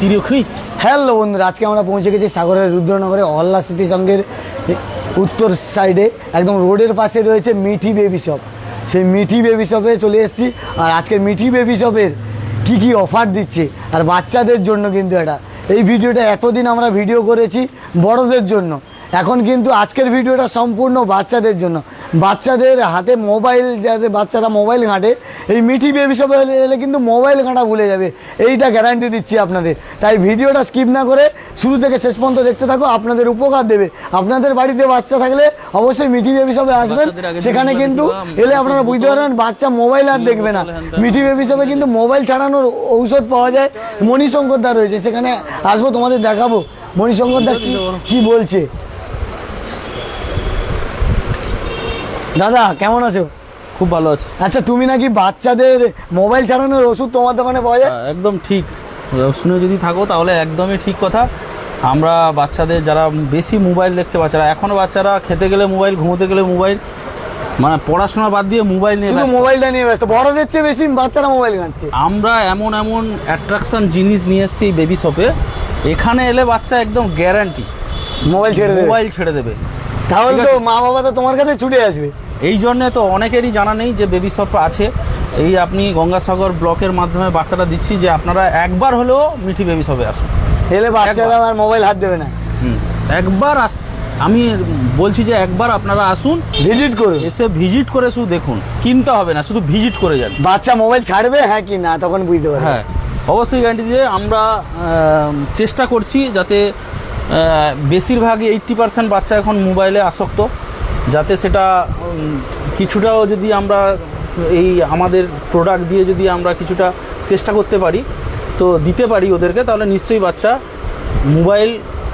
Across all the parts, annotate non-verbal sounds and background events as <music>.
তিরিক্ষি hello বন্ধুরা, আজকে আমরা পৌঁছে গেছি সাগরের রুদ্রনগরে অহল্লা স্মৃতি সঙ্গের উত্তর সাইডে একদম রোডের পাশে রয়েছে মিঠি বেবি শপ সেই মিঠি বেবি শপে চলে এসেছি আর আজকে মিঠি বেবি শপের কি কি অফার দিচ্ছে আর বাচ্চাদের জন্য কিন্তু এটা। এই ভিডিওটা এতদিন আমরা ভিডিও করেছি বড়দের জন্য। এখন কিন্তু আজকের ভিডিওটা সম্পূর্ণ বাচ্চাদের জন্য। বাচ্চাদের হাতে মোবাইল যাতে বাচ্চারা মোবাইল ঘাঁটে এই মিঠি বেবি শপে এলে কিন্তু মোবাইল ঘাঁটা ভুলে যাবে। এইটা গ্যারান্টি দিচ্ছি আপনাদের। তাই ভিডিওটা স্কিপ না করে শুরু থেকে শেষ পর্যন্ত দেখতে থাকো আপনাদের উপকার দেবে। আপনাদের বাড়িতে বাচ্চা থাকলে অবশ্যই মিঠি বেবি শপে আসবেন। সেখানে কিন্তু এলে আপনারা বুঝতে পারবেন বাচ্চা মোবাইল আর দেখবে না। মিঠি বেবি শপে কিন্তু মোবাইল ছাড়ানোর ঔষধ পাওয়া যায়। মণিশঙ্কর দা রয়েছে সেখানে আসব তোমাদের দেখাবো। মণিশঙ্কর দা কি বলছে? দাদা কেমন আছো? খুব ভালো আছে। আচ্ছা তুমি নাকি বাচ্চাদের মোবাইল ছাড়ানোর ওষুধ তোমার দোকানে পাওয়া যায়? একদম ঠিক। শুনে যদি থাকো তাহলে একদমই ঠিক কথা। আমরা বাচ্চাদের যারা বেশি মোবাইল দেখছে বাচ্চারা এখনও বাচ্চারা খেতে গেলে মোবাইল ঘুমোতে গেলে মোবাইল মানে পড়াশোনা বাদ দিয়ে মোবাইল নিয়ে শুধু মোবাইলটা নিয়ে ব্যস্ত। বড়দের চেয়ে বেশি বাচ্চারা মোবাইল ঘাঁটছে। আমরা এমন এমন অ্যাট্রাকশন জিনিস নিয়ে এসেছি বেবি শপে এখানে এলে বাচ্চা একদম গ্যারান্টি মোবাইল ছেড়ে দেবে। মোবাইল ছেড়ে দেবে। তাহলে তো মা বাবা তো তোমার কাছে ছুটে আসবে। এই জন্যে তো অনেকেরই জানা নেই যে বেবি শপ আছে। এই আপনি গঙ্গাসাগর ব্লকের মাধ্যমে বার্তাটা দিচ্ছি যে আপনারা একবার হলেও মিঠি বেবি শপে আসুন। এলে বাচ্চারা আর মোবাইল হাত দেবে না। একবার আস আমি বলছি যে একবার আপনারা আসুন ভিজিট করবে এসে ভিজিট করে শুধু দেখুন কিনতে হবে না শুধু ভিজিট করে যান। বাচ্চা মোবাইল ছাড়বে? হ্যাঁ কি না তখন বুঝতে পারবে। হ্যাঁ অবশ্যই গ্যারান্টি দিয়ে আমরা চেষ্টা করছি যাতে বেশিরভাগই এইট্টি পার্সেন্ট বাচ্চা এখন মোবাইলে আসক্ত যাতে সেটা কিছুটাও যদি আমরা এই আমাদের প্রোডাক্ট দিয়ে যদি আমরা কিছুটা চেষ্টা করতে পারি তো দিতে পারি ওদেরকে তাহলে নিশ্চয়ই বাচ্চা মোবাইল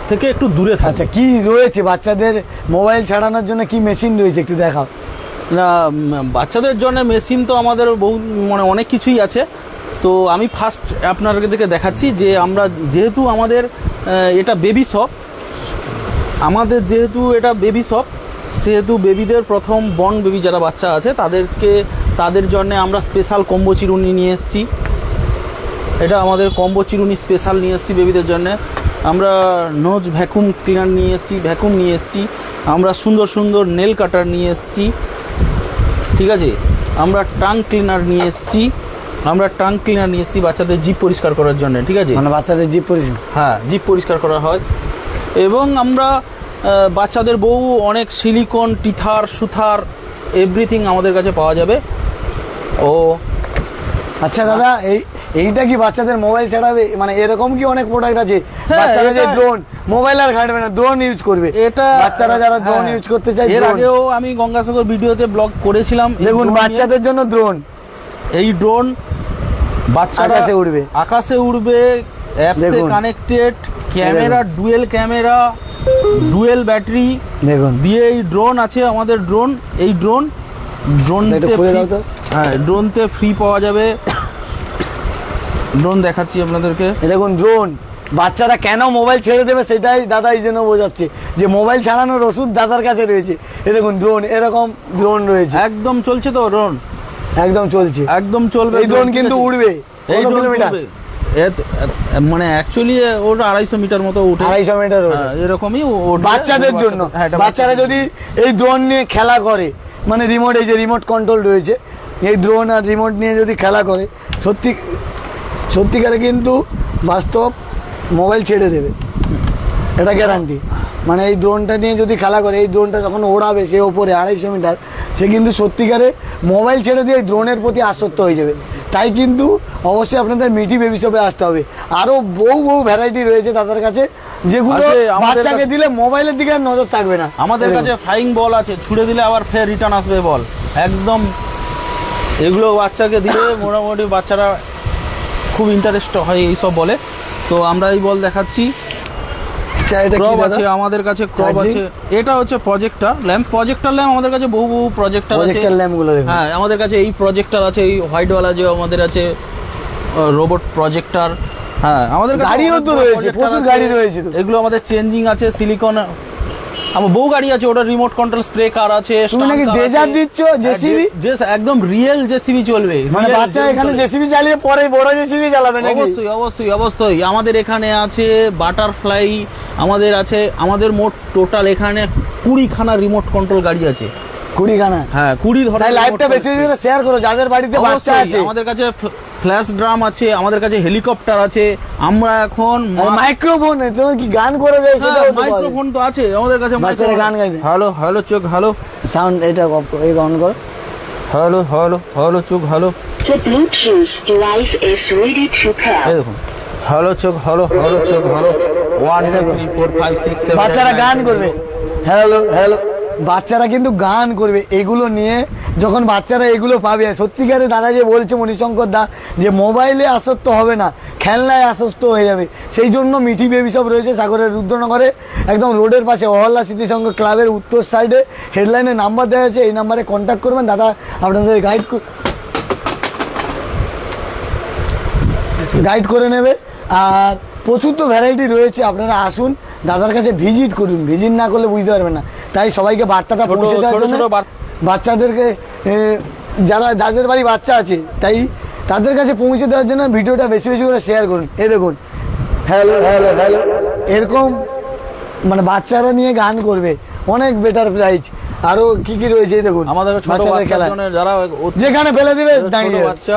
থেকে একটু দূরে থাকবে। আচ্ছা কি রয়েছে বাচ্চাদের মোবাইল ছাড়ানোর জন্য কি মেশিন রয়েছে একটু দেখাও? না বাচ্চাদের জন্য মেশিন তো আমাদের বহু মানে অনেক কিছুই আছে। তো আমি ফার্স্ট আপনাদেরকে দেখাচ্ছি যে আমরা যেহেতু আমাদের এটা বেবি শপ আমাদের যেহেতু এটা বেবি শপ সেহেতু বেবিদের প্রথম বন বেবি যারা বাচ্চা আছে, তাদেরকে, তাদের জন্য আমরা স্পেশাল কম্বো চিরুনি নিয়ে এসেছি। এটা আমাদের কম্বো চিরুনি স্পেশাল নিয়ে এসেছি বেবিদের জন্য। আমরা নোজ ভ্যাকুম ক্লিনার নিয়ে এসেছি, ভ্যাকুম নিয়ে এসেছি। আমরা সুন্দর সুন্দর নেল কাটার নিয়ে এসেছি। ঠিক আছে? আমরা টাং ক্লিনার নিয়ে এসেছি। আমরা টাং ক্লিনার নিয়ে এসেছি বাচ্চাদের জিপ পরিষ্কার করার জন্য ঠিক আছে? মানে বাচ্চাদের জিপ পরিষ্কার? হ্যাঁ জিপ পরিষ্কার করা হয়। এবং আমরা বাচ্চাদের বহু অনেক সিলিকন টিথার সুথার এভরিথিং আমাদের কাছে পাওয়া যাবে। ও আচ্ছা দাদা এই এইটা কি বাচ্চাদের মোবাইল ছাড়াবে? মানে এরকম কি অনেক প্রোডাক্ট আছে? হ্যাঁ, বাচ্চারা যে ড্রোন মোবাইল আর ঘাটবে না ড্রোন ইউজ করবে। এটা বাচ্চারা যারা ড্রোন হ্যাঁ, ইউজ করতে চায় এর আগেও আমি গঙ্গাসাগর ভিডিওতে ব্লগ করেছিলাম দেখুন বাচ্চাদের জন্য ড্রোন এই ড্রোন বাচ্চারা উড়বে। আকাশে উড়বে অ্যাপসে connected camera dual camera dual battery দেখুন। দিয়ে এই ড্রোন আছে আমাদের ড্রোন এই ড্রোন ড্রোনতে। হ্যাঁ ড্রোনতে ফ্রি পাওয়া যাবে। ড্রোন দেখাচ্ছি আপনাদেরকে। দেখুন ড্রোন বাচ্চারা কেন মোবাইল ছেড়ে দেবে সেটাই দাদা এই জন্য বোঝাচ্ছে। যে মোবাইল ছাড়ানোর ওষুধ দাদার কাছে রয়েছে। এই দেখুন ড্রোন এরকম ড্রোন রয়েছে। একদম চলছে তো ড্রোন একদম চলছে। একদম চলবে এই ড্রোন কিন্তু? উড়বে এই কিলোমিটার মানে অ্যাকচুয়ালি ওটা আড়াইশো মিটার মতো উঠে। আড়াইশো মিটার হ্যাঁ, এরকমই বাচ্চাদের জন্য। হ্যাঁ, বাচ্চারা যদি এই ড্রোন নিয়ে খেলা করে মানে রিমোট এই যে রিমোট কন্ট্রোল রয়েছে এই ড্রোন আর রিমোট নিয়ে যদি খেলা করে সত্যি সত্যিকারে কিন্তু বাস্তব মোবাইল ছেড়ে দেবে। এটা গ্যারান্টি মানে এই ড্রোনটা নিয়ে যদি খেলা করে এই ড্রোনটা যখন ওড়াবে সে ওপরে আড়াইশো মিটার সে কিন্তু সত্যিকারে মোবাইল ছেড়ে দিয়ে এই ড্রোনের প্রতি আসক্ত হয়ে যাবে। তাই কিন্তু অবশ্যই আপনাদের মিঠি বেবি শপে আসতে হবে। আরও বহু বহু ভ্যারাইটি রয়েছে তাদের কাছে যেগুলো বাচ্চাকে দিলে মোবাইলের দিকে আর নজর থাকবে না। আমাদের কাছে ফ্লাইং বল আছে ছুড়ে দিলে আবার ফের রিটার্ন আসবে বল একদম এগুলো বাচ্চাকে দিলে মোটামুটি বাচ্চারা খুব ইন্টারেস্ট হয় এইসব বলে। তো আমরা এই বল দেখাচ্ছি। আছে আমাদের কাছে ক্রপ আছে। এটা হচ্ছে প্রজেক্টর ল্যাম্প প্রজেক্টর ল্যাম্প আমাদের কাছে বহু বহু প্রজেক্টর আছে। ল্যাম্পগুলো দেখুন। হ্যাঁ আমাদের কাছে এই প্রজেক্টর আছে এই হোয়াইটওয়ালা যে আমাদের আছে রোবট প্রজেক্টর হ্যাঁ আমাদের গাড়িও তো রয়েছে, প্রচুর গাড়ি রয়েছে এগুলো আমাদের চেঞ্জিং আছে সিলিকন আমার বউ গাড়ি আছে ওটা রিমোট কন্ট্রোল স্প্রে কার আছে তুমি নাকি ডেজার দিচ্ছ, হ্যাঁ, JCB? যে- যে- একদম রিয়েল জেসিবি চলবে মানে বাচ্চা এখানে জেসিবি চালিয়ে পরে বড় জেসিবি চালাবে নাকি? অবশ্যই অবশ্যই অবশ্যই। আমাদের এখানে আছে বাটারফ্লাই আমাদের আছে আমাদের মোট টোটাল এখানে কুড়িখানা রিমোট কন্ট্রোল গাড়ি আছে। কুড়ি খানা হ্যাঁ কুড়ি ধরনের লাইভটা বেশি শেয়ার করো যাদের বাড়িতে বাচ্চা আছে। আমাদের কাছে ফ্ল্যাশ ড্রাম আছে আমাদের কাছে হেলিকপ্টার আছে আমরা এখন মাইক্রোফোন তুমি কি গান করে যায় সেটাও মাইক্রোফোন তো আছে আমাদের কাছে বাচ্চারা গান গাইবে। হ্যালো হ্যালো চোখ হ্যালো। সাউন্ড এটা এই অন করো। হ্যালো হ্যালো হ্যালো চোখ hello. The Bluetooth device is ready to এই pair. দেখুন। হ্যালো চোখ হ্যালো হ্যালো চোখ hello. One three four five six বাচ্চারা গান করবে। Hello hello. বাচ্চারা কিন্তু গান করবে, এগুলো নিয়ে যখন বাচ্চারা এগুলো পাবে, সত্যিকারে দাদা যে বলছে মণিশঙ্কর দা যে মোবাইলে আসক্ত হবে না, খেলনায় আসক্ত হয়ে যাবে। সেই জন্য মিঠি বেবি সব রয়েছে সাগরের রুদ্রনগরে, একদম রোডের পাশে অহল্লা স্মৃতিসংঘ ক্লাবের উত্তর সাইডে। হেডলাইনে নাম্বার দেওয়া আছে এই নাম্বারে কন্ট্যাক্ট করবেন। দাদা, আপনাদের গাইড গাইড করে নেবে। আর প্রচুর তো ভ্যারাইটি রয়েছে, আপনারা আসুন, দাদার কাছে ভিজিট করুন। ভিজিট না করলে বুঝতে পারবেন না। তাই সবাইকে বার্তাটা পৌঁছে দেওয়ার জন্য বাচ্চাদেরকে যারা যাদের বাড়ি বাচ্চা আছে তাই তাদের কাছে পৌঁছে দেওয়ার জন্য ভিডিওটা বেশি বেশি করে শেয়ার করুন। এ দেখুন। হ্যালো হ্যালো হ্যালো এরকম মানে বাচ্চারা নিয়ে গান করবে। অনেক বেটার প্রাইজ আরও কি কি রয়েছে দেখুন? আমাদের ছোট বাচ্চাদের যারা যেখানে ফেলে দিবে দাঁড়িয়ে। বাচ্চা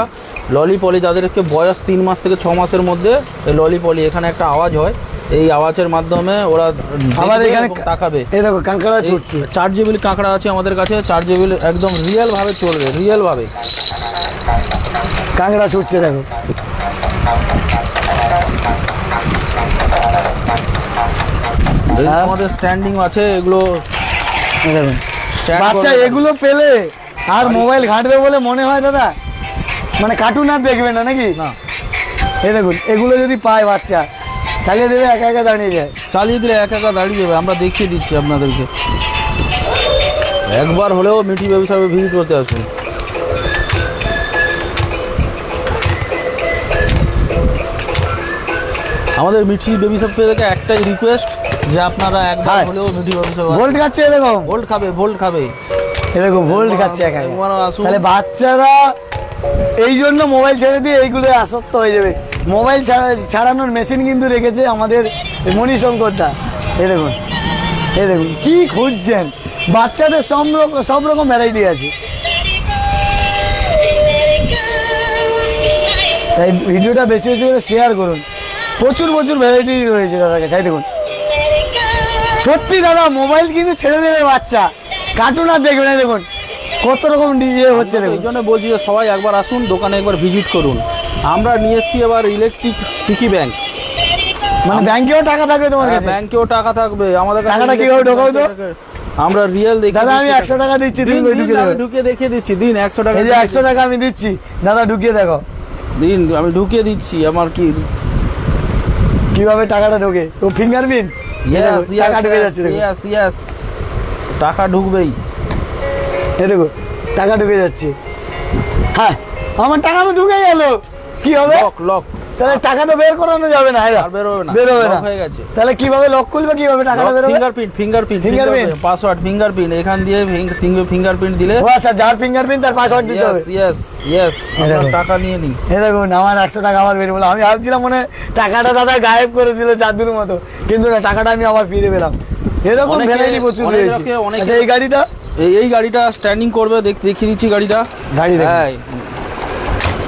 ললিপলি যাদেরকে বয়স তিন মাস থেকে ছ মাসের মধ্যে এই ললিপলি এখানে একটা আওয়াজ হয়। এই আওয়াজের মাধ্যমে ওরা আবার এখানে তাকাবে। এই দেখো কাঁকড়া ছুটছে। চার্জেবল কাঁকড়া আছে আমাদের কাছে চার্জেবল একদম রিয়েল ভাবে চলবে রিয়েল ভাবে। কাঁকড়া ছুটছে দেখো। হ্যাঁ। আমাদের স্ট্যান্ডিং আছে এগুলো দেখুন। বাচ্চা এগুলো পেলে আর মোবাইল ঘাঁটবে বলে মনে হয় দাদা? মানে কার্টুন আর দেখবে না নাকি? না। এই দেখুন এগুলো যদি পায় বাচ্চা চালিয়ে দেবে একা একা দাঁড়িয়ে যায়। চালিয়ে দিলে একা একা দাঁড়িয়ে যাবে আমরা দেখিয়ে দিচ্ছি আপনাদেরকে। একবার হলেও মিঠি ব্যবসায় ভিজিট করতে আসুন। আমাদের মিঠি বেবি শপ থেকে একটাই রিকোয়েস্ট যে আপনারা একবার। হলেও বেবি ভোল্ট খাচ্ছে এরকম। ভোল্ট খাবে ভোল্ট খাবে। এরকম ভোল্ট খাচ্ছে একা আসুন। তাহলে বাচ্চারা এই জন্য মোবাইল ছেড়ে দিয়ে এইগুলো আসক্ত হয়ে যাবে। মোবাইল ছাড়া- ছাড়ানোর মেশিন কিন্তু রেখেছে আমাদের মণিশঙ্করদা। এই দেখুন। এই দেখুন কি খুঁজছেন? বাচ্চাদের সব রকম সব রকম ভ্যারাইটি আছে। তাই ভিডিওটা বেশি বেশি করে শেয়ার করুন। প্রচুর প্রচুর ভ্যারাইটি রয়েছে দাদার কাছে দেখুন। সত্যি দাদা মোবাইল কিন্তু ছেড়ে দেবে বাচ্চা। কার্টুন আর দেখবে না দেখুন। কত রকম ডিজে হচ্ছে এই দেখুন। জন্য বলছি যে সবাই একবার আসুন দোকানে একবার ভিজিট করুন। আমরা নিয়ে এসেছি এবার ইলেকট্রিক পিকি ব্যাংক মানে ব্যাংকেও টাকা থাকবে তোমার হ্যাঁ, কাছে? ব্যাংকেও টাকা থাকবে। আমাদের কাছে টাকাটা কীভাবে ঢোকাও তো? আমরা রিয়েল দেখি দাদা আমি একশো টাকা দিচ্ছি দিন ঢুকিয়ে দেখিয়ে দিচ্ছি দিন একশো টাকা এই যে একশো টাকা আমি দিচ্ছি। দাদা ঢুকিয়ে দেখো। দিন আমি ঢুকিয়ে দিচ্ছি আমার কি? কীভাবে টাকাটা ঢোকে? ও ফিঙ্গারপ্রিন্ট ঢুকে যাচ্ছে দেখো। ইয়েস ইয়েস টাকা ঢুকবেই। এ দেখো টাকা ঢুকে যাচ্ছে। হ্যাঁ আমার টাকা তো ঢুকে গেল। কি হবে? লক লক তাহলে টাকা তো বের করানো যাবে না আর বেরোবে না। বেরোবে না। হয়ে গেছে। তাহলে কীভাবে লক খুলবে কীভাবে টাকাটা বেরোবে fingerprint fingerprint fingerprint password fingerprint এখান দিয়ে ফিঙ্গারপ্রিন্ট দিলে ও আচ্ছা যার ফিঙ্গারপ্রিন্ট তার পাসওয়ার্ড দিতে হবে। ইয়েস ইয়েস টাকা নিয়ে নিন। এই দেখুন আমার একশো টাকা আবার বেরিয়ে বললাম আমি ভাবছিলাম মনে টাকাটা দাদা গায়েব করে দিল জাদুর মতো। কিন্তু না টাকাটা আমি আবার ফিরে পেলাম। এরকম ভ্যারাইটি প্রচুর রয়েছে। আচ্ছা এই গাড়িটা? এই এই গাড়িটা স্ট্যান্ডিং করবে দেখ- দেখিয়ে দিচ্ছি গাড়িটা। গাড়ি। হ্যাঁ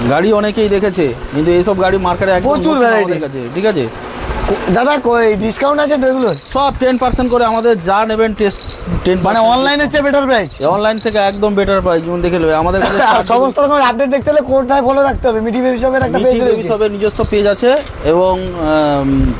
গাড়ি অনেকেই দেখেছে কিন্তু এইসব গাড়ি মার্কেটে প্রচুর ভ্যারাইটি আছে ঠিক আছে? দাদা কই ডিসকাউন্ট আছে তো এগুলো সব টেন পার্সেন্ট করে আমাদের যা নেবেন টেস্ট মানে অনলাইনের চেয়ে বেটার প্রাইস অনলাইন থেকে একদম বেটার প্রাইস যেমন দেখে নেবে। আমাদের কাছে <laughs> সমস্ত রকম আপডেট দেখতে হলে কোথায় ফলো রাখতে হবে? মিঠি বেবি শপের একটা পেজ রয়েছে। সবের নিজস্ব পেজ আছে এবং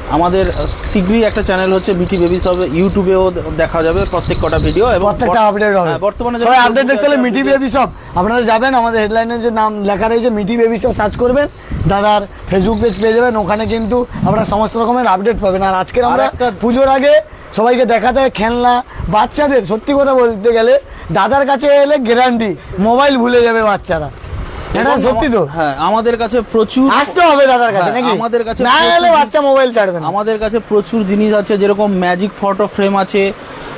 আমাদের শীঘ্রই একটা চ্যানেল হচ্ছে বিটি বেবি সব ইউটিউবেও দেখা যাবে প্রত্যেক কটা ভিডিও এবং প্রত্যেকটা আপডেট হবে। হ্যাঁ, বর্তমানে সবাই আপডেট দেখতে হলে আপডেট- বেবি শপ আপনারা যাবেন আমাদের হেডলাইনের যে নাম লেখা রয়েছে মিঠি বেবি শপ সার্চ করবেন। দাদার ফেসবুক পেজ পেয়ে যাবেন। ওখানে কিন্তু আপনারা সমস্ত রকমের আপডেট পাবেন। আর আজকের আমরা পুজোর আগে সবাইকে দেখাতে হয় খেলনা। বাচ্চাদের সত্যি কথা বলতে গেলে দাদার কাছে এলে গ্যারান্টি মোবাইল ভুলে যাবে বাচ্চারা। এটা সত্যি তো? হ্যাঁ আমাদের কাছে প্রচুর আসতে হবে দাদার কাছে হ্যাঁ, নাকি? আমাদের কাছে না এলে বাচ্চা মোবাইল ছাড়বে না। আমাদের কাছে প্রচুর জিনিস আছে যেরকম ম্যাজিক ফটো ফ্রেম আছে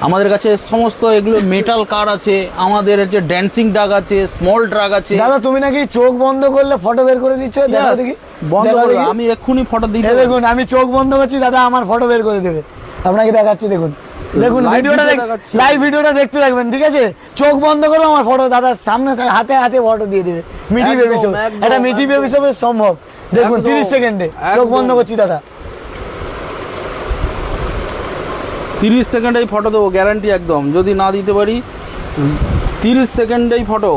আমাদের কাছে সমস্ত এগুলো মেটাল কার আছে আমাদের হচ্ছে ড্যান্সিং ডাগ আছে স্মল ড্রাগ আছে। দাদা তুমি নাকি চোখ বন্ধ করলে ফটো বের করে দিচ্ছ? দেখা দেখি। বন্ধ করো। আমি এক্ষুনি ফটো দিই দেখুন আমি চোখ বন্ধ করছি দাদা আমার ফটো বের করে দেবে। আপনাকে দেখাচ্ছি দেখুন। দেখুন ভিডিওটা দেখাচ্ছি। লাইভ ভিডিওটা দেখতে থাকবেন ঠিক আছে? চোখ বন্ধ করো আমার ফটো দাদার সামনে হাতে হাতে ফটো দিয়ে দেবে। একদম, বেবি শপ এটা মিঠি বেবি একদম। সম্ভব। দেখুন তিরিশ সেকেন্ডে। চোখ বন্ধ করছি দাদা। তিরিশ সেকেন্ডেই ফটো দেবো গ্যারান্টি একদম। যদি না দিতে পারি তিরিশ সেকেন্ডেই ফটো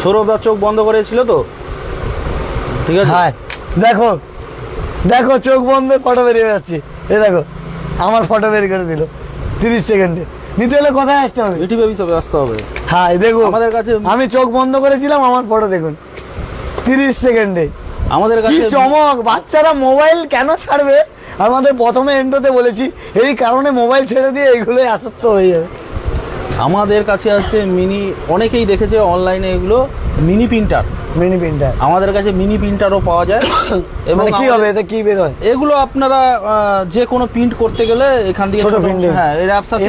সৌরভদা চোখ বন্ধ করেছিল তো? ঠিক আছে? হ্যাঁ দেখো দেখো চোখ বন্ধ ফটো বেরিয়ে যাচ্ছে। এই দেখো আমার ফটো বের করে দিল তিরিশ সেকেন্ডে নিতে হলে কোথায় আসতে হবে? বেবি সবে আসতে হবে। হ্যাঁ দেখুন আমাদের কাছে- আমি চোখ বন্ধ করেছিলাম আমার ফটো দেখুন। তিরিশ সেকেন্ডে আমাদের কাছে চমক বাচ্চারা মোবাইল কেন ছাড়বে? আমাদের প্রথমে এন্ডোতে বলেছি এই কারণে মোবাইল ছেড়ে দিয়ে এইগুলোই আসক্ত হয়ে যাবে। আমাদের কাছে আছে মিনি অনেকেই দেখেছে অনলাইনে এগুলো মিনি প্রিন্টার। মিনি প্রিন্টার আমাদের কাছে মিনি প্রিন্টারও পাওয়া যায়। <coughs> এবং মানে কি হবে? এটা কি বের হয়? এগুলো আপনারা যে কোনো প্রিন্ট করতে গেলে এখান থেকে ছোট এ। হ্যাঁ এর অ্যাপস আছে।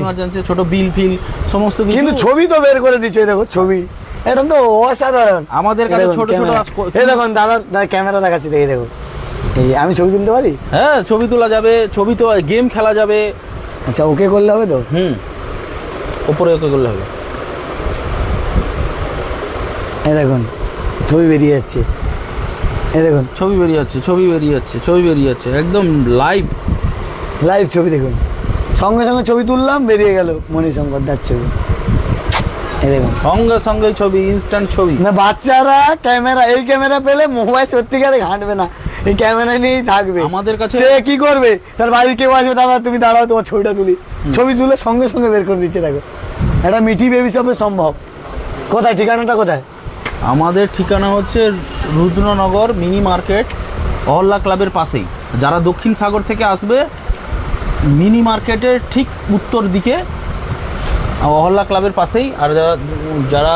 ইমার্জেন্সি ছোট বিল ফিল সমস্ত কিছু। কিন্তু ছবি তো বের করে দিচ্ছে দেখো ছবি। এটা তো অসাধারণ। আমাদের কাছে ছোট ছোট এই দেখুন দাদা ক্যামেরা দেখাচ্ছি দেখে দেখো। আমি ছবি তুলতে পারি? হ্যাঁ ছবি তোলা যাবে ছবি তো গেম খেলা যাবে। আচ্ছা ওকে করলে হবে তো? হুম। ওপরে ওকে করলে হবে। এই দেখুন ছবি বেরিয়ে যাচ্ছে। এই দেখুন ছবি বেরিয়ে যাচ্ছে ছবি বেরিয়ে যাচ্ছে ছবি বেরিয়ে যাচ্ছে একদম লাইভ লাইভ ছবি দেখুন। সঙ্গে সঙ্গে ছবি তুললাম বেরিয়ে গেল মণি শঙ্কর দার ছবি দেখুন। সঙ্গে সঙ্গে ছবি ইনস্ট্যান্ট ছবি। না বাচ্চারা ক্যামেরা এই ক্যামেরা পেলে মোবাইল সত্যিকারে ঘাঁটবে না। এই ক্যামেরা নিয়েই থাকবে। আমাদের কাছে- সে কি করবে? তার বাড়ির কেউ আসবে দাদা তুমি দাঁড়াও তোমার ছবিটা তুলি। ছবি তুলে সঙ্গে সঙ্গে বের করে দিচ্ছে দেখো। এটা মিঠি বেবি শপে সম্ভব। কোথায়? ঠিকানাটা কোথায়? আমাদের ঠিকানা হচ্ছে রুদ্রনগর মিনি মার্কেট অহল্লা ক্লাবের পাশেই। যারা দক্ষিণ সাগর থেকে আসবে মিনি মার্কেটের ঠিক উত্তর দিকে অহল্লা ক্লাবের পাশেই। আর যারা যারা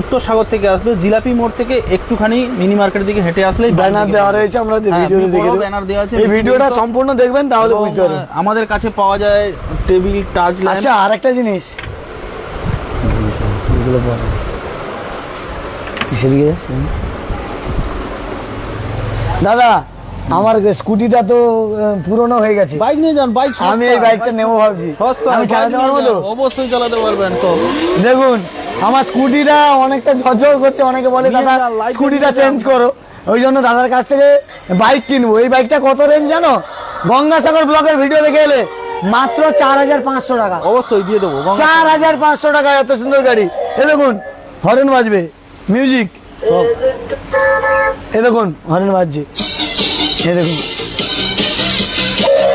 উত্তর সাগর থেকে আসবে জিলাপি মোড় থেকে একটুখানি মিনি মার্কেটের দিকে হেঁটে আসলেই ব্যানার দেওয়া। রয়েছে আমরা হ্যাঁ, ভিডিওতে দেখে ব্যানার দেওয়া আছে এই ভিডিওটা সম্পূর্ণ দেখবেন তাহলে বুঝতে পারবেন। আমাদের কাছে পাওয়া যায় টেবিল টাচ ল্যাম্প। আচ্ছা আর একটা জিনিস। এগুলো তুই সেদিকে দাদা আমার স্কুটিটা তো পুরনো হয়ে গেছে। বাইক নিয়ে যান বাইক আমি এই বাইকটা নেব ভাবছি। সস্তা আমি চালাতে পারব তো? অবশ্যই চালাতে পারবেন সব। দেখুন আমার স্কুটিটা অনেকটা ঝরঝর করছে অনেকে বলে দাদা স্কুটিটা চেঞ্জ করো। ওই জন্য দাদার কাছ থেকে বাইক কিনবো। এই বাইকটা কত রেঞ্জ জানো? গঙ্গাসাগর ব্লকের ভিডিও দেখে এলে মাত্র চার হাজার পাঁচশো টাকা। অবশ্যই দিয়ে দেবো। চার হাজার পাঁচশো টাকা এত সুন্দর গাড়ি। এ দেখুন হরেন বাজবে। মিউজিক এ দেখুন হরেন বাজছে। এ দেখুন।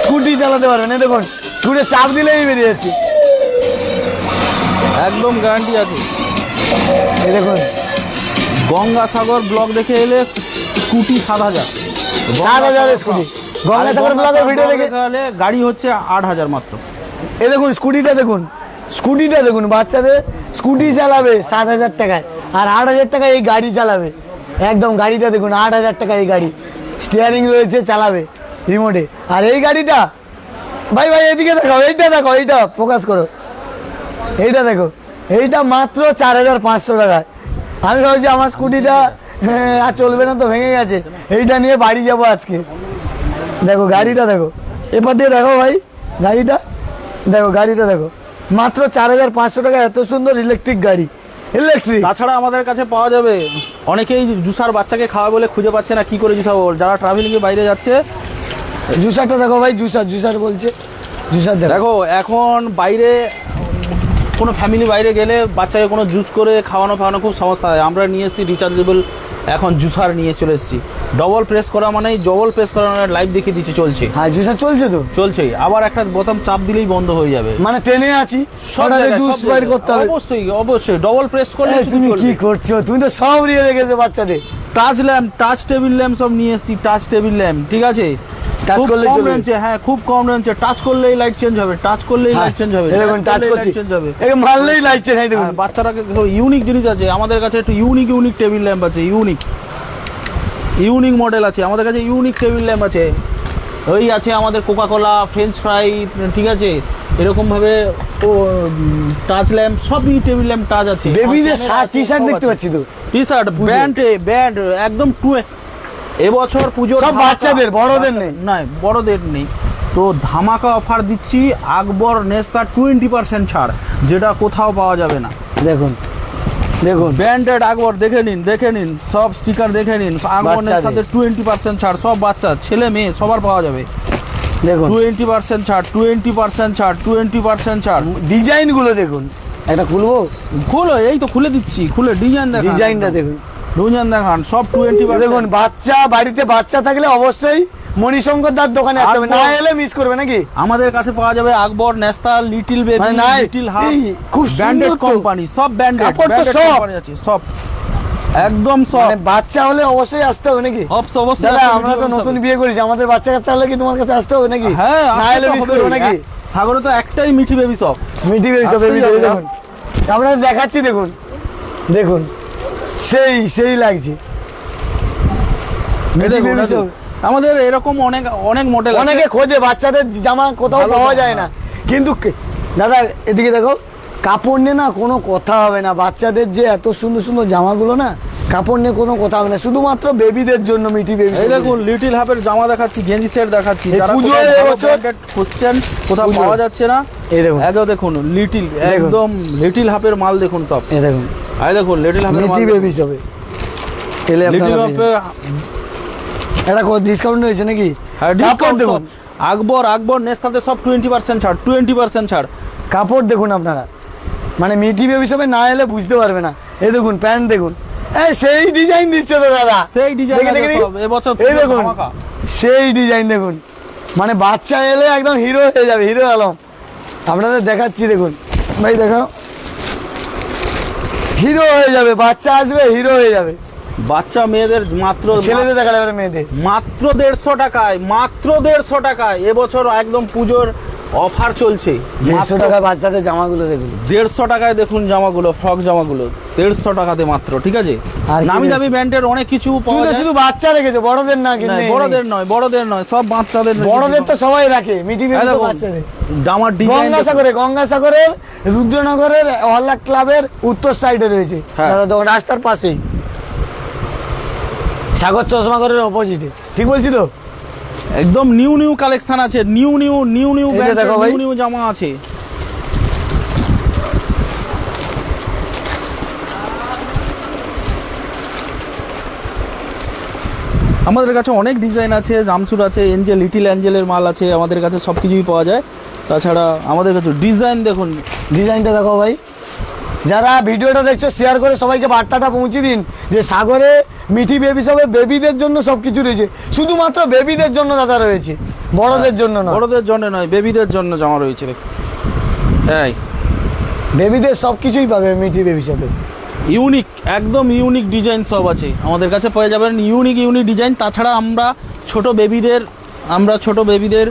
স্কুটি চালাতে পারবেন এ দেখুন। স্কুটি চাপ দিলেই বেরিয়ে যাচ্ছে। একদম গ্যারান্টি আছে। এ দেখুন। গঙ্গাসাগর ব্লক দেখে এলে স্কুটি সাত হাজার। সাত হাজার স্কুটি। গঙ্গাসাগর ব্লকের ভিডিও দেখে এলে গাড়ি হচ্ছে আট হাজার মাত্র। এ দেখুন স্কুটিটা দেখুন। স্কুটিটা দেখুন বাচ্চাদের স্কুটি চালাবে সাত হাজার টাকায়। আর আট হাজার টাকায় এই গাড়ি চালাবে। একদম গাড়িটা দেখুন আট হাজার টাকা এই গাড়ি। স্টিয়ারিং রয়েছে চালাবে রিমোটে আর এই গাড়িটা ভাই ভাই এদিকে দেখো এইটা দেখো এইটা ফোকাস করো। এইটা দেখো এইটা মাত্র চার হাজার পাঁচশো টাকায়। আমি ভাবছি আমার স্কুটিটা হ্যাঁ, আর চলবে না তো ভেঙে গেছে। এইটা নিয়ে বাড়ি যাব আজকে। দেখো গাড়িটা দেখো। এবার দিয়ে দেখো ভাই গাড়িটা। দেখো গাড়িটা দেখো। মাত্র চার হাজার পাঁচশো টাকা এত সুন্দর ইলেকট্রিক গাড়ি। ইলেকট্রিক তাছাড়া আমাদের কাছে পাওয়া যাবে। অনেকেই জুসার বাচ্চাকে খাওয়া বলে খুঁজে পাচ্ছে না কি করে জুসাবো যারা ট্রাভেলিংয়ে বাইরে যাচ্ছে। জুসারটা দেখো ভাই জুসার জুসার বলছে। জুসার দেখো। দেখো এখন বাইরে কোনো ফ্যামিলি বাইরে গেলে বাচ্চাকে কোনো জুস করে খাওয়ানো ফাওয়ানো খুব সমস্যা হয়। আমরা নিয়ে এসেছি রিচার্জেবল এখন জুসার নিয়ে চলে এসেছি। ডবল প্রেস করা মানেই ডবল প্রেস করা মানে লাইভ দেখিয়ে দিচ্ছে চলছে। হ্যাঁ জুসার চলছে তো। চলছেই। আবার একটা বোতাম চাপ দিলেই বন্ধ হয়ে যাবে। মানে ট্রেনে আছি জায়গায়, জুস বাইর করতে হবে। অবশ্যই অবশ্যই ডবল প্রেস করলে তুমি কি করছ? তুমি তো সব নিয়ে রেখেছো বাচ্চাদের। Touch lamp touch table lamp সব নিয়ে এসেছি টাচ টেবিল ল্যাম্প ঠিক আছে? কম চলবে? রেঞ্জে হ্যাঁ খুব কম রেঞ্জে টাচ করলেই লাইট চেঞ্জ হবে টাচ করলেই লাইট চেঞ্জ হবে হ্যাঁ, দেখুন টাচ করছি। চেঞ্জ হবে। একে মারলেই লাগছে হ্যাঁ দেখুন। আর বাচ্চারা ইউনিক জিনিস আছে আমাদের কাছে একটু ইউনিক ইউনিক টেবিল ল্যাম্প আছে ইউনিক ইউনিক মডেল আছে আমাদের কাছে ইউনিক টেবিল ল্যাম্প আছে। ওই আছে আমাদের কোকা কোলা ফ্রেঞ্চ ফ্রাই ঠিক আছে? এরকমভাবে ও টাচ ল্যাম্প সবই টেবিল ল্যাম্প টাচ আছে। বেবিদের টি শার্ট দেখতে পাচ্ছি তো? টি শার্ট ব্যান্ড ব্যান্ড একদম টু এবছর পুজো সব বাচ্চাদের, বড়দের নেই। না বড়দের নেই। তো ধামাকা অফার দিচ্ছি আকবর নেস্তা টোয়েন্টি পার্সেন্ট ছাড় যেটা কোথাও পাওয়া যাবে না। দেখুন দেখুন ব্র্যান্ডেড আকবর দেখে নিন দেখে নিন সব স্টিকার দেখে নিন আকবর সাথে টোয়েন্টি পার্সেন্ট ছাড় সব বাচ্চা ছেলে মেয়ে সবার পাওয়া যাবে। দেখুন। টোয়েন্টি পার্সেন্ট ছাড় টোয়েন্টি পার্সেন্ট ছাড় টোয়েন্টি পার্সেন্ট ছাড়। ডিজাইনগুলো দেখুন। একটা খুলবো? খুলো এই তো খুলে দিচ্ছি খুলে ডিজাইন দেখান। ডিজাইনটা দেখুন। ডিজাইন দেখান সব টোয়েন্টি দেখুন বাচ্চা বাড়িতে বাচ্চা থাকলে অবশ্যই মণিশঙ্কর দার দোকানে আসতে হবে। না এলে মিস করবে নাকি? আমাদের কাছে পাওয়া যাবে আকবর নেস্তা লিটিল বেবি লিটিল হাব খুব ব্র্যান্ডেড। কোম্পানি সব ব্র্যান্ডেড ব্র্যান্ডেড সব। কোম্পানি আছে সব। একদম সব। মানে বাচ্চা হলে অবশ্যই আসতে হবে নাকি? অবশ্য অবশ্যই দাদা আমরা তো নতুন বিয়ে করেছি আমাদের বাচ্চা কাচ্চা হলে কি তোমার কাছে আসতে হবে নাকি? হ্যাঁ না এলে মিস করবে নাকি? সাগরে তো একটাই মিঠি বেবি সব মিটি বেবি সব বেবি দেখুন। আমরা দেখাচ্ছি দেখুন। দেখুন। সেই সেই লাগছে। আমাদের এরকম অনেক অনেক মডেল অনেকে খোঁজে বাচ্চাদের জামা কোথাও পাওয়া যায় না। কিন্তু দাদা এদিকে দেখো কাপড় নিয়ে না কোনো কথা হবে না। বাচ্চাদের যে এত সুন্দর সুন্দর জামাগুলো না কাপড় নিয়ে কোনো কথা হবে না। শুধুমাত্র বেবিদের জন্য মিটি বেবি এই দেখুন লিটিল হাফের জামা দেখাচ্ছি গেঞ্জি সেট দেখাচ্ছি। যারা খুঁজছেন কোথাও পাওয়া যাচ্ছে না। এই দেখুন। একদম দেখুন লিটিল একদম লিটিল হাফের মাল দেখুন সব। এই দেখুন। এই দেখুন লিটিল হাফের মিটি বেবি সবে এলে লিটিল হাফে এটা ডিসকাউন্ট হয়েছে নাকি? হ্যাঁ ডিসকাউন্ট দেখুন। আকবর আকবর নেস্তাতে সব টোয়েন্টি পার্সেন্ট ছাড় টোয়েন্টি পার্সেন্ট ছাড়। কাপড় দেখুন আপনারা। মানে মিটি বেবি সবে না এলে বুঝতে পারবে না। এই দেখুন প্যান্ট দেখুন। এই সেই ডিজাইন দিচ্ছে তো দাদা। সেই ডিজাইন এবছর এই দেখুন সেই ডিজাইন দেখুন। মানে বাচ্চা এলে একদম হিরো হয়ে যাবে হিরো আলম। আপনাদের দেখাচ্ছি দেখুন। ভাই দেখো হিরো হয়ে যাবে বাচ্চা আসবে হিরো হয়ে যাবে। বাচ্চা মেয়েদের মাত্র ছেলেদের দেখা যাবে মেয়েদের। মাত্র দেড়শো টাকায় মাত্র দেড়শো টাকায়। এবছর একদম পুজোর অফার চলছে। দেড়শো টাকায় বাচ্চাদের জামাগুলো দেখুন। দেড়শো টাকায় দেখুন জামাগুলো ফ্রক জামাগুলো। দেড়শো টাকাতে মাত্র ঠিক আছে? আর নামি দামি? ব্র্যান্ডের অনেক কিছু পাওয়া যায়। শুধু বাচ্চা রেখেছে বড়দের না কিন্তু। বড়দের নয় বড়দের নয় সব বাচ্চাদের বড়দের তো সবাই রাখে মিটি দেখুন, বাচ্চাদের। জামার ডিজাইন গঙ্গাসাগরে গঙ্গাসাগরের রুদ্রনগরের হল্লা ক্লাবের উত্তর সাইডে রয়েছে। হ্যাঁ। রাস্তার পাশেই। সাগর চশমাগরের অপোজিটে ঠিক বলছি তো? একদম নিউ নিউ কালেকশন আছে new new new new. New new জামা আছে। আমাদের কাছে অনেক ডিজাইন আছে জামসুর আছে এঞ্জেল লিটিল অ্যাঞ্জেলের মাল আছে আমাদের কাছে সব কিছুই পাওয়া যায়। তাছাড়া আমাদের কাছে ডিজাইন দেখুন ডিজাইনটা দেখো ভাই। যারা ভিডিওটা দেখছ শেয়ার করে সবাইকে বার্তাটা পৌঁছে দিন যে সাগরে মিঠি বেবি সবে বেবিদের জন্য সব কিছু রয়েছে। শুধুমাত্র বেবিদের জন্য দাদা রয়েছে বড়দের জন্য না বড়দের জন্য নয় বেবিদের জন্য জামা রয়েছে এই। বেবিদের সব কিছুই পাবে মিঠি বেবি সবে। ইউনিক একদম ইউনিক ডিজাইন সব আছে। আমাদের কাছে পেয়ে যাবেন ইউনিক ইউনিক ডিজাইন তাছাড়া আমরা ছোট বেবিদের আমরা ছোট বেবিদের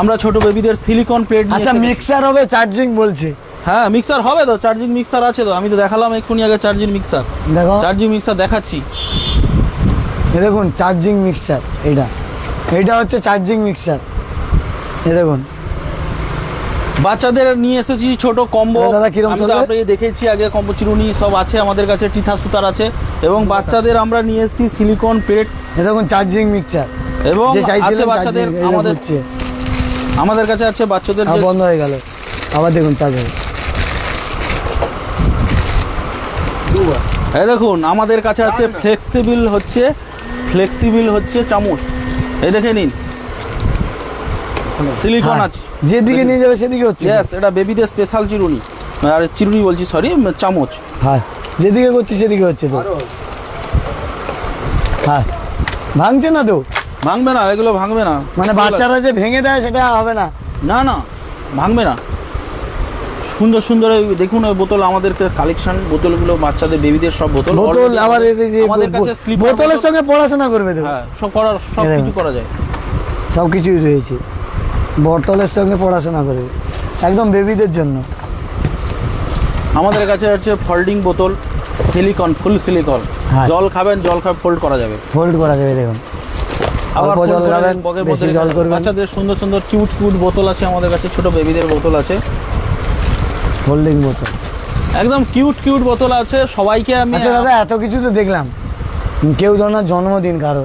আমরা ছোট বেবিদের সিলিকন প্লেট আচ্ছা মিক্সার হবে চার্জিং বলছে। হ্যাঁ মিক্সার হবে তো চার্জিং মিক্সার আছে তো। আমি তো দেখালাম এক্ষুনি আগে চার্জিং মিক্সার দেখো। চার্জিং মিক্সার দেখাচ্ছি। এ দেখুন চার্জিং মিক্সার এটা এটা হচ্ছে চার্জিং মিক্সার এ দেখুন। বাচ্চাদের নিয়ে এসেছি ছোট কম্বো দাদা, চলবে? আপনাকে দেখেছি আগে কম্বো চিরুনি সব আছে আমাদের কাছে টিথা সুতার আছে। এবং বাচ্চাদের আমরা নিয়ে এসেছি সিলিকন প্লেট এ দেখুন চার্জিং মিক্সার এবং আছে বাচ্চাদের আমাদের আমাদের কাছে আছে বাচ্চাদের বন্ধ হয়ে গেল। আবার দেখুন চার্জার এই দেখুন আমাদের কাছে আছে ফ্লেক্সিবল হচ্ছে ফ্লেক্সিবল হচ্ছে চামচ। এই দেখে নিন। সিলিকন হ্যাঁ, আছে। যেদিকে নিয়ে যাবে সেদিকে হচ্ছে। ইয়েস এটা বেবিদের স্পেশাল চিরুনি। আর চিরুনি বলছি সরি চামচ। হ্যাঁ যেদিকে করছি সেদিকে হচ্ছে তো। হ্যাঁ ভাঙছে না তো? ভাঙবে না এগুলো ভাঙবে না। মানে বাচ্চারা যে ভেঙে দেয় সেটা হবে না। না না ভাঙবে না। সুন্দর সুন্দর দেখুন ওই বোতল আমাদের কালেকশন বোতলগুলো বাচ্চাদের বেবিদের সব বোতল বোতল আবার এই যে আমাদের কাছে বোতলের সঙ্গে পড়াশোনা করবে হ্যাঁ সব করার সব কিছু করা যায়। সব কিছুই রয়েছে। বোতলের সঙ্গে পড়াশোনা করবে। একদম বেবিদের জন্য। আমাদের কাছে আছে ফোল্ডিং বোতল সিলিকন ফুল সিলিকন। জল খাবেন জল খাবে ফোল্ড করা যাবে। ফোল্ড করা যাবে দেখুন। আবার জল খাবেন। বাচ্চাদের সুন্দর সুন্দর কিউট কিউট বোতল আছে আমাদের কাছে ছোট বেবিদের বোতল আছে। হোল্ডিং বোতল। একদম কিউট কিউট বোতল আছে সবাইকে আমি আচ্ছা দাদা এত কিছু তো দেখলাম। কেউ ধর না জন্মদিন কারও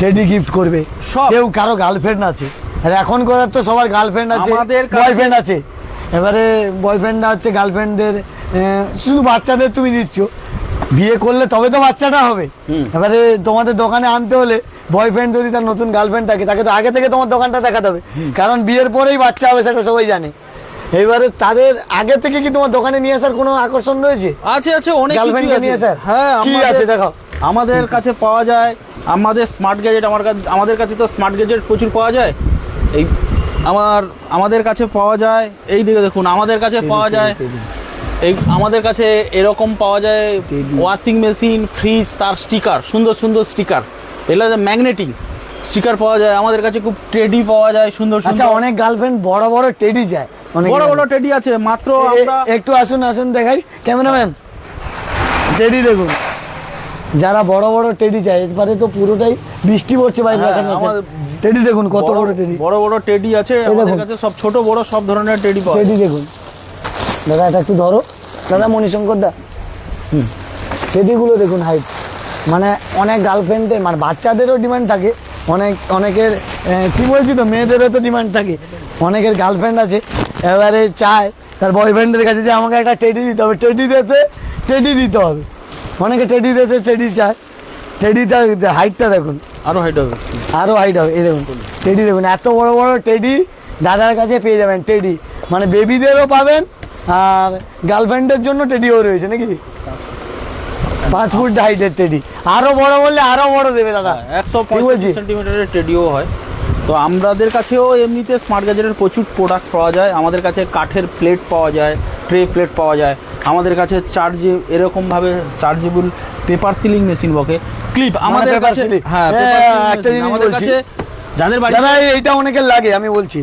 টেডি গিফট করবে। সব। কেউ কারও গার্লফ্রেন্ড আছে। আর এখন করার তো সবার গার্লফ্রেন্ড আছে আমাদের বয়ফ্রেন্ড আছে। এবারে বয়ফ্রেন্ডরা হচ্ছে গার্লফ্রেন্ডদের শুধু বাচ্চাদের তুমি দিচ্ছ। বিয়ে করলে তবে তো বাচ্চাটা হবে। এবারে তোমাদের দোকানে আনতে হলে বয়ফ্রেন্ড যদি তার নতুন গার্লফ্রেন্ড থাকে তাকে তো আগে থেকে তোমার দোকানটা দেখাতে হবে। কারণ বিয়ের পরেই বাচ্চা হবে সেটা সবাই জানে। এবারে তাদের আগে থেকে কি তোমার দোকানে নিয়ে আসার কোনো আকর্ষণ রয়েছে? আছে আছে অনেক Girlfriend কিছুই কে নিয়ে আছে? হ্যাঁ কি আমাদের- আছে দেখাও? আমাদের কাছে পাওয়া যায় আমাদের স্মার্ট গ্যাজেট আমার কাছে আমাদের কাছে তো স্মার্ট গ্যাজেট প্রচুর পাওয়া যায়। এই আমার আমাদের কাছে পাওয়া যায় এই দিকে দেখুন আমাদের কাছে পাওয়া যায় এই আমাদের কাছে এরকম পাওয়া যায় ওয়াশিং মেশিন ফ্রিজ তার স্টিকার সুন্দর সুন্দর স্টিকার এগুলো ম্যাগনেটিক স্টিকার পাওয়া যায় আমাদের কাছে খুব টেডি পাওয়া যায় সুন্দর আচ্ছা সুন্দর অনেক গার্লফ্রেন্ড বড় বড় টেডি যায় অনেক বড় বড় টেডি আছে মাত্র আমরা একটু আসুন আসুন দেখাই। ক্যামেরাম্যান টেডি দেখুন। যারা বড় বড় টেডি যায় এবারে তো পুরোটাই বৃষ্টি পড়ছে বাইরে হ্যাঁ, আমার- টেডি দেখুন কত বড় টেডি বড় বড় টেডি আছে আমাদের দেখুন। কাছে সব ছোট বড় সব ধরনের টেডি পাওয়া যায়। টেডি দেখুন। দাদা এটা একটু ধরো। দাদা মণিশঙ্কর দা। হুম। টেডিগুলো দেখুন হাইট মানে অনেক গার্লফ্রেন্ডের মানে বাচ্চাদেরও ডিমান্ড থাকে। অনেক অনেকের কি বলছি তো মেয়েদেরও তো ডিমান্ড থাকে। অনেকের গার্লফ্রেন্ড আছে এবারে চায় তার বয়ফ্রেন্ডের কাছে যে আমাকে একটা টেডি দিতে হবে। টেডি দিতে টেডি দিতে হবে। অনেকে টেডি দিতে টেডি চায়। টেডিটা হাইটটা দেখুন। আরও হাইট হবে। আরও হাইট হবে এই দেখুন। টেডি দেখুন এত বড় বড় টেডি দাদার কাছে পেয়ে যাবেন। টেডি মানে বেবিদেরও পাবেন আর গার্লফ্রেন্ডের জন্য টেডিও রয়েছে নাকি? পাঁচ ফুট হাইটের টেডি আরও বড় বললে আরও বড় দেবে দাদা। একশো? পঁয়ষট্টি সেন্টিমিটারের টেডিও হয়। তো আমাদের কাছেও এমনিতে স্মার্ট গ্যাজেটের প্রচুর প্রোডাক্ট পাওয়া যায়। আমাদের কাছে কাঠের প্লেট পাওয়া যায় ট্রে প্লেট পাওয়া যায়। আমাদের কাছে চার্জে এরকমভাবে চার্জেবল পেপার সিলিং মেশিন বকে। ক্লিপ আমাদের কাছে হ্যাঁ হ্যাঁ, আমাদের কাছে যাদের বাড়ি দাদা এইটা অনেকের লাগে আমি বলছি।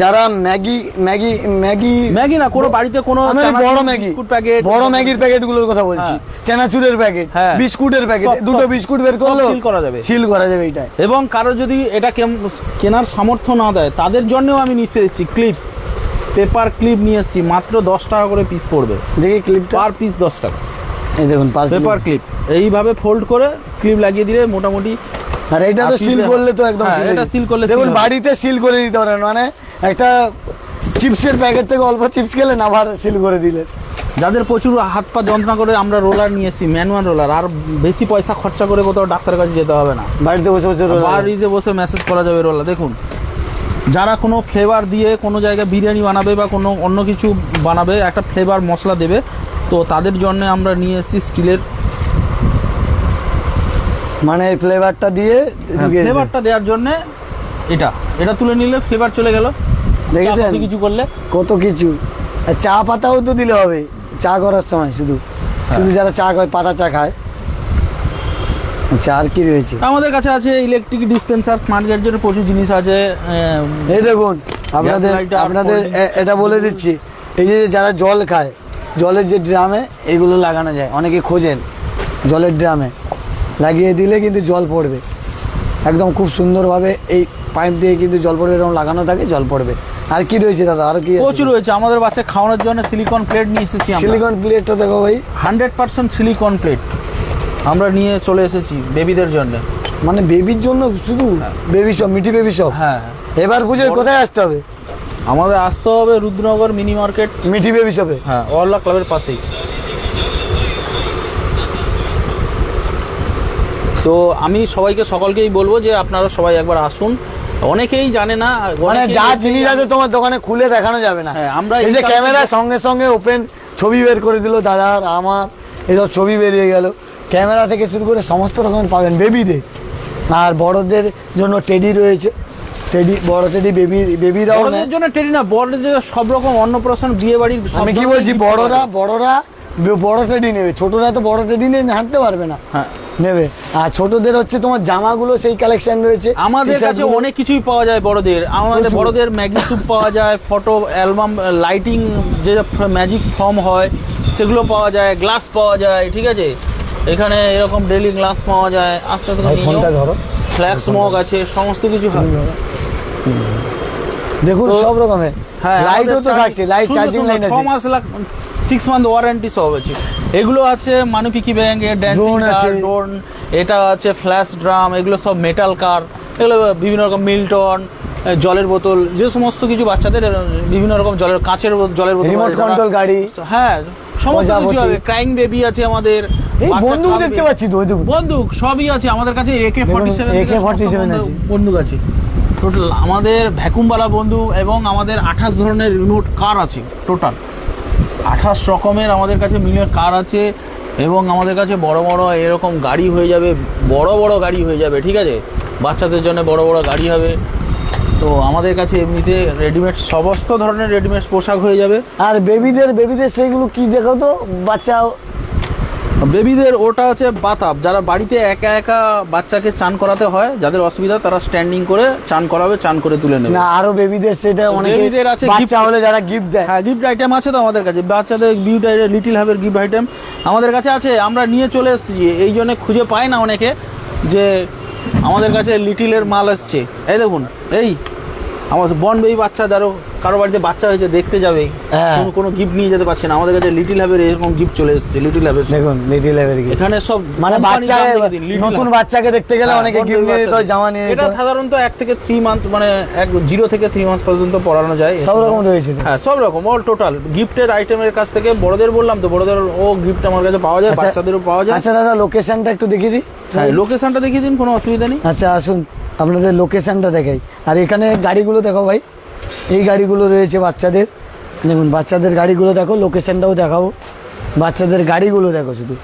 যারা ম্যাগি ম্যাগি ম্যাগি ম্যাগি না কোনো বাড়িতে কোনো বড় ম্যাগি প্যাকেট বড় ম্যাগির প্যাকেটগুলোর কথা বলছি। হ্যাঁ। চানাচুরের প্যাকেট হ্যাঁ। বিস্কুটের প্যাকেট দুটো বিস্কুট বের করল seal করা যাবে। সিল করা যাবে এটা এবং কারও যদি এটা কেনার সামর্থ্য না দেয় তাদের জন্যও আমি নিচে এসেছি ক্লিপ পেপার ক্লিপ নিয়ে এসেছি মাত্র দশ টাকা করে পিস পড়বে। দেখি ক্লিপ পার পিস দশ টাকা। এই দেখুন পেপার ক্লিপ এইভাবে ফোল্ড করে ক্লিপ লাগিয়ে দিলে মোটামুটি আর এটা তো সিল করলে তো একদম হ্যাঁ, এটা seal করলে দেখুন বাড়িতে সিল করে দিতে পারেন মানে একটা চিপসের প্যাকেট থেকে অল্প চিপস খেলেন আবার সিল করে দিলেন। যাদের প্রচুর হাত পা যন্ত্রণা করে আমরা রোলার নিয়ে এসেছি ম্যানুয়াল রোলার। আর বেশি পয়সা খরচা করে কোথাও ডাক্তারের কাছে যেতে হবে না। বাড়িতে বসে বসে বাড়িতে বসে মেসেজ করা যাবে রোলার। দেখুন যারা কোনো ফ্লেভার দিয়ে কোনো জায়গায় বিরিয়ানি বানাবে বা কোনো অন্য কিছু বানাবে একটা ফ্লেভার মশলা দেবে তো তাদের জন্য আমরা নিয়ে এসেছি স্টিলের। মানে ফ্লেভারটা দিয়ে ফ্লেভারটা দেওয়ার জন্য এটা। এটা তুলে নিলে ফ্লেভার চলে গেল। দেখেছেন? কিছু করলে? কত কিছু। চা পাতাও তো দিলে হবে। চা করার সময় শুধু। শুধু যারা চা খায় পাতা চা খায়। আর কি রয়েছে? আমাদের কাছে আছে ইলেকট্রিক ডিসপেন্সার স্মার্ট গ্যাজেটের প্রচুর জিনিস আছে এই দেখুন আপনাদের আপনাদের এটা বলে দিচ্ছি। এই যে যারা জল খায় জলের যে ড্রামে এগুলো লাগানো যায়। অনেকে খোঁজেন জলের ড্রামে। লাগিয়ে দিলে কিন্তু জল পড়বে। একদম খুব সুন্দরভাবে এই পাইপ দিয়ে কিন্তু জল পড়বে এরকম লাগানো থাকে জল পড়বে। আর কি রয়েছে দাদা? আর কি প্রচুর রয়েছে। আমাদের বাচ্চা খাওয়ানোর জন্য সিলিকন প্লেট নিয়ে এসেছি আমরা। সিলিকন প্লেটটা দেখো ভাই। হান্ড্রেড পার্সেন্ট সিলিকন প্লেট আমরা নিয়ে চলে এসেছি বেবিদের জন্য। মানে বেবির জন্য শুধু? বেবি সব মিঠি বেবি সব হ্যাঁ এবার পুজোয় কোথায় আসতে হবে? আমাদের আসতে হবে Rudranagar mini market. Mithi baby শপে হ্যাঁ অল্লা ক্লাবের পাশেই। তো আমি সবাইকে সকলকেই বলব যে আপনারা সবাই একবার আসুন। অনেকেই জানে না মানে যা জিনিস আছে তোমার দোকানে খুলে দেখানো যাবে না। হ্যাঁ, আমরা এই যে ক্যামেরার সঙ্গে সঙ্গে ওপেন ছবি বের করে দিল দাদার আমার এসব ছবি বেরিয়ে গেল। ক্যামেরা থেকে শুরু করে সমস্ত রকমের পাবেন বেবিদের আর বড়দের জন্য টেডি রয়েছে। টেডি বড় টেডি বেবি বেবিরাও বড়দের জন্য টেডি না বড়দের সব রকম অন্নপ্রাশন বিয়ে বাড়ির আমি কি বলছি বড়রা। বড়রা বড় টেডি নেবে। ছোটরা তো বড় টেডি নিয়ে হাঁটতে পারবে না। হ্যাঁ। নেবে। আর ছোটদের হচ্ছে তোমার জামাগুলো সেই কালেকশন রয়েছে। আমাদের কাছে অনেক কিছুই পাওয়া যায় বড়দের। আমাদের বড়দের ম্যাগি স্যুপ পাওয়া যায় ফটো অ্যালবাম লাইটিং যে ম্যাজিক ফর্ম হয় সেগুলো পাওয়া যায় গ্লাস পাওয়া যায় ঠিক আছে? এখানে এরকম ডেলি গ্লাস পাওয়া যায় আস্তে আস্তে ধরো। ফ্ল্যাক্স মগ আছে সমস্ত কিছু হয়। দেখুন সব রকমের। হ্যাঁ লাইটও তো চার্জ- থাকছে লাইট চার্জিং ছ আছে। মাস লাখ সিক্স মান্থ ওয়ারেন্টি সব আছে এগুলো আছে মানুপিকি ব্যাংক এর ড্যান্সিং আছে। কার ড্রোন এটা আছে ফ্ল্যাশ ড্রাম এগুলো সব মেটাল কার এগুলো বিভিন্ন রকম মিল্টন জলের বোতল যে সমস্ত কিছু বাচ্চাদের বিভিন্ন রকম জলের কাঁচের জলের বোতল যারা- control গাড়ি। হ্যাঁ সমস্ত কিছু। হবে ক্রাইম বেবি আছে আমাদের এই বন্দুক দেখতে পাচ্ছি তো বন্দুক সবই আছে আমাদের কাছে একে ফর্টি সেভেন AK-47 আছে। বন্দুক আছে টোটাল আমাদের ভ্যাকুমওয়ালা বন্দুক এবং আমাদের আঠাশ ধরনের রিমোট কার আছে টোটাল আঠাশ রকমের আমাদের কাছে মিলের কার আছে এবং আমাদের কাছে বড় বড় এরকম গাড়ি হয়ে যাবে, বড় বড় গাড়ি হয়ে যাবে, ঠিক আছে? বাচ্চাদের জন্য বড় বড় গাড়ি হবে। তো আমাদের কাছে এমনিতে রেডিমেড সমস্ত ধরনের রেডিমেড পোশাক হয়ে যাবে। আর বেবিদের বেবিদের সেইগুলো কি দেখো তো? বাচ্চা বেবিদের ওটা আছে বাতাব। যারা বাড়িতে একা একা বাচ্চাকে চান করাতে হয় যাদের অসুবিধা তারা স্ট্যান্ডিং করে চান করাবে চান করে তুলে নেবে। না আরও বেবিদের সেটা অনেক বেবিদের আছে বাচ্চা হলে যারা গিফট দেয়। হ্যাঁ গিফট আইটেম আছে তো আমাদের কাছে। বাচ্চাদের গিফট লিটিল হাবের গিফট আইটেম আমাদের কাছে আছে। আমরা নিয়ে চলে এসেছি। এই জন্য খুঁজে পায় না অনেকে যে আমাদের কাছে লিটিলের মাল আসছে এই দেখুন এই আমার বন বেবি বাচ্চা যারও কারও বাড়িতে বাচ্চা হয়েছে দেখতে যাবে। হ্যাঁ। কোনো কোনো গিফট নিয়ে যেতে পারছে না। আমাদের কাছে লিটিল হাবের এরকম গিফট চলে এসেছে লিটিল হাবের দেখুন লিটিল গিফট এখানে সব মানে বাচ্চা নতুন বাচ্চাকে দেখতে গেলে হ্যাঁ, অনেকে গিফট নিয়ে যেত জামা নিয়ে এটা সাধারণত এক থেকে থ্রি মান্থ মানে এক জিরো থেকে থ্রি মান্থ পর্যন্ত পড়ানো যায়। সব রকম রয়েছে হ্যাঁ সব রকম অল টোটাল গিফটের আইটেমের কাছ থেকে বড়দের বললাম তো বড়দের ও গিফট আমার কাছে পাওয়া যায় আচ্ছা- বাচ্চাদেরও পাওয়া যায়। আচ্ছা দাদা লোকেশনটা একটু দেখিয়ে দিই। হ্যাঁ লোকেশনটা দেখিয়ে দিন কোনো অসুবিধা নেই। আচ্ছা আসুন আপনাদের লোকেশনটা দেখাই। আর এখানে গাড়িগুলো দেখো ভাই। এই গাড়িগুলো রয়েছে বাচ্চাদের। দেখুন বাচ্চাদের গাড়িগুলো দেখো লোকেশনটাও দেখাবো। বাচ্চাদের গাড়িগুলো দেখো শুধু।